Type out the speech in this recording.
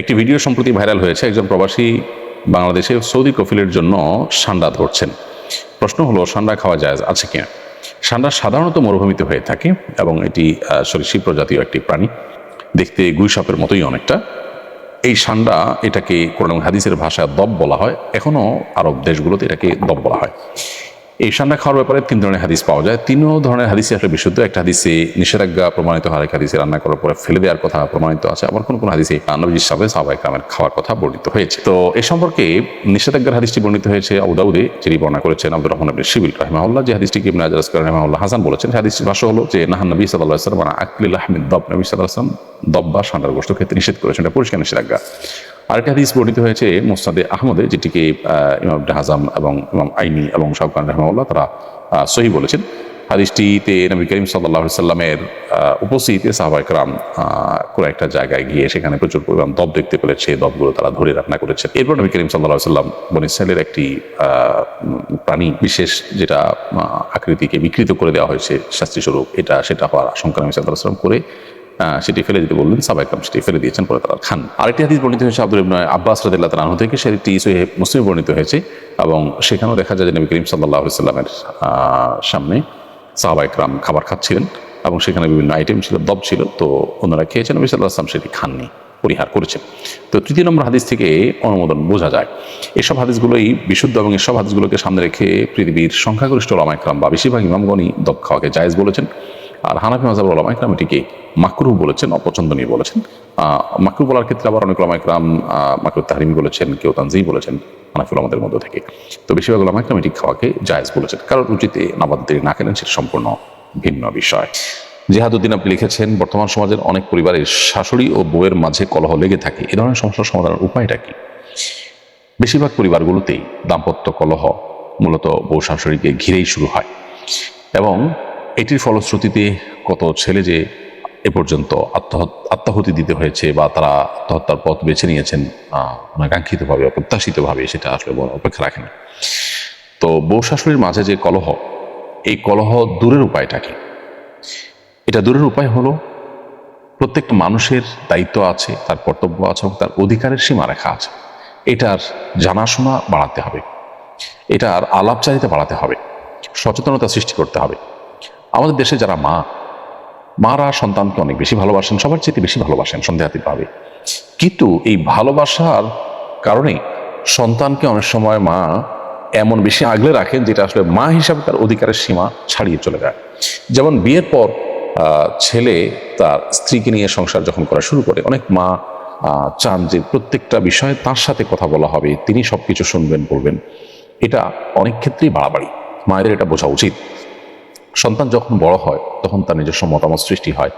একটি ভিডিও সম্প্রতি ভাইরাল হয়েছে। একজন প্রবাসী বাংলাদেশে সৌদি কফিলের জন্য সান্ডা ধরছেন। প্রশ্ন হলো, সান্ডা খাওয়া যায় আছে কিনা? সান্ডা সাধারণত মরুভূমিতে হয়ে থাকে এবং এটি সরীসৃপ প্রজাতীয় একটি প্রাণী। দেখতে গুই সাপের মতোই অনেকটা। এই সান্ডা এটাকে কোরআন হাদিসের ভাষায় দব বলা হয়। এখনও আরব দেশগুলোতে এটাকে দব বলা হয়। এই সান্ডা খাওয়ার ব্যাপারে তিন ধরনের হাদিস পাওয়া যায়। তিন ধরনের হাদিসে আসলে বিশুদ্ধ। একটা হাদিসে নিষেধাজ্ঞা প্রমাণিত হয় এক হাদিসে রান্না করার পরে ফেলে দেওয়ার কথা প্রমাণিত আছে। আবার কোন কোন হাদিসে নবীর সাথে সাহাবাই কামের খাওয়ার কথা বর্ণিত হয়েছে। তো এ সম্পর্কে নিষেধাজ্ঞার হাদিসটি বর্ণিত হয়েছে আউদাউদে যিনি বর্ণনা করেছেন আব্দুর রহমান আবিন শিবিল রহমাউল্লাহ যে হাদিসটি ইবনে আজরাস রহমাউল্লাহ হাসান বলেছেন হাদিসটির ভাষ্য হলো যে, নাহান নবী সাল্লাহ সাল্লাম আকলিল আহমেদ দব। নবী সাল্লাহ সাল্লাম দব বা সান্ডার গোষ্ঠ খেতে নিষেধ করেছেন। এটা পরিষ্কার নিষেধাজ্ঞা। আরেকটা হাদিস বর্ণিত হয়েছে মোস্তাদে আহমদে, যেটিকে ইমাম হাজাম এবং ইমাম আইনি এবং শাহকান রহমাউল্লাহ তারা সহি বলেছেন। হাদিসটিতে নবী করিম সাল্লাহ সাল্লামের উপস্থিতিতে সাহবাইকরাম কোনো একটা জায়গায় গিয়ে সেখানে প্রচুর পরিমাণ দব দেখতে পেলে সেই দবগুলো তারা ধরে রান্না করেছেন এরপর নবী করিম সাল্লাহ সাল্লাম বনিসাইলের একটি প্রাণী বিশেষ যেটা আকৃতিকে বিকৃত করে দেওয়া হয়েছে শাস্তি স্বরূপ এটা, সেটা হওয়ার আশঙ্কা নবী সাল্লাহ সাল্লাম করে সেটি ফেলে দিতে বললেন সাবাইকরাম সেটি ফেলে দিয়েছেন পরে তারা খান। আরেকটি হাদিস বর্ণিত হয়েছে আব্দুল ইবনে আব্বাস রাদিল্লাহ তালাহ থেকে, সেটি সহিহ মুসলিম বর্ণিত হয়েছে এবং সেখানেও দেখা যায় যে নবী করিম সাল্লাহ সাল্লামের সামনে সাহাবাইকরাম খাবার খাচ্ছিলেন এবং সেখানে বিভিন্ন আইটেম ছিল, দব ছিল। তো ওনারা খেয়েছেন, নবী সাল্লাহ আসলাম সেটি খাননি, পরিহার করেছেন। তো তৃতীয় নম্বর হাদিস থেকে অনুমোদন বোঝা যায়, এসব হাদিসগুলোই বিশুদ্ধ এবং এসব হাদিসগুলোকে সামনে রেখে পৃথিবীর সংখ্যাগরিষ্ঠ ওলামাইকরাম বা বেশিরভাগ ইমামগণই দব খাওয়াকে জায়েজ বলেছেন। আর হানাফি মাজাব ওলামাইকরাম এটিকে মাকরু বলেছেন, অপছন্দনীয় বলেছেন। মাকরু বলার ক্ষেত্রে আবার অনেক ওলামাইকরাম মাকরু তাহরিম বলেছেন, কেউ তানজি বলেছেন, হানাফি ওলামাদের মধ্য থেকে। তো বেশিরভাগ ওলামাইকরাম এটি খাওয়াকে জায়েজ বলেছেন, কারণ রুচিতে নাবাদ না খেলেন সেটা সম্পূর্ণ ভিন্ন বিষয়। জেহাদুদ্দিন আপনি লিখেছেন, বর্তমান সমাজের অনেক পরিবারের শাশুড়ি ও বউয়ের মাঝে কলহ লেগে থাকে, এ ধরনের সমস্যার সমাধানের উপায়টা কি? বেশিরভাগ পরিবারগুলোতেই দাম্পত্য কলহ মূলত বউ শাশুড়িকে ঘিরেই শুরু হয়। এবং এটির ফলশ্রুতিতে কত ছেলে যে এ পর্যন্ত আত্মহত দিতে হয়েছে বা তারা আত্মহত্যার পথ বেছে নিয়েছেন অনাকাঙ্ক্ষিতভাবে, অপ্রত্যাশিতভাবে, সেটা আসলে অপেক্ষা রাখে না। তো বউ শাশুড়ির মাঝে যে কলহ, এই কলহ দূরের উপায়টা কি? এটা দূরের উপায় হলো, প্রত্যেকটা মানুষের দায়িত্ব আছে, তার কর্তব্য আছে এবং তার অধিকারের সীমারেখা আছে। এটার জানাশোনা বাড়াতে হবে। এটার আলাপচারিতা বাড়াতে হবে। সচেতনতা সৃষ্টি করতে হবে। আমাদের দেশে যারা মা, মারা সন্তানকে অনেক বেশি ভালোবাসেন, সবার চেয়ে বেশি ভালোবাসেন সন্দেহাতীতভাবে। কিন্তু এই ভালোবাসার কারণে সন্তানকে অনেক সময় মা এমন বেশি আগলে রাখেন, যেটা আসলে মা হিসাবে তার অধিকারের সীমা ছাড়িয়ে চলে যায়। যেমন বিয়ের পর ছেলে তার স্ত্রীকে নিয়ে সংসার যখন করা শুরু করে, অনেক মা চান যে প্রত্যেকটা বিষয়ে তার সাথে কথা বলা হবে, তিনি সবকিছু শুনবেন, বলবেন। এটা অনেক ক্ষেত্রেই বাড়াবাড়ি। মায়েদের এটা বোঝা উচিত। সন্তান যখন বড় হয় তখন তার নিজস্ব মতামত সৃষ্টি হয়।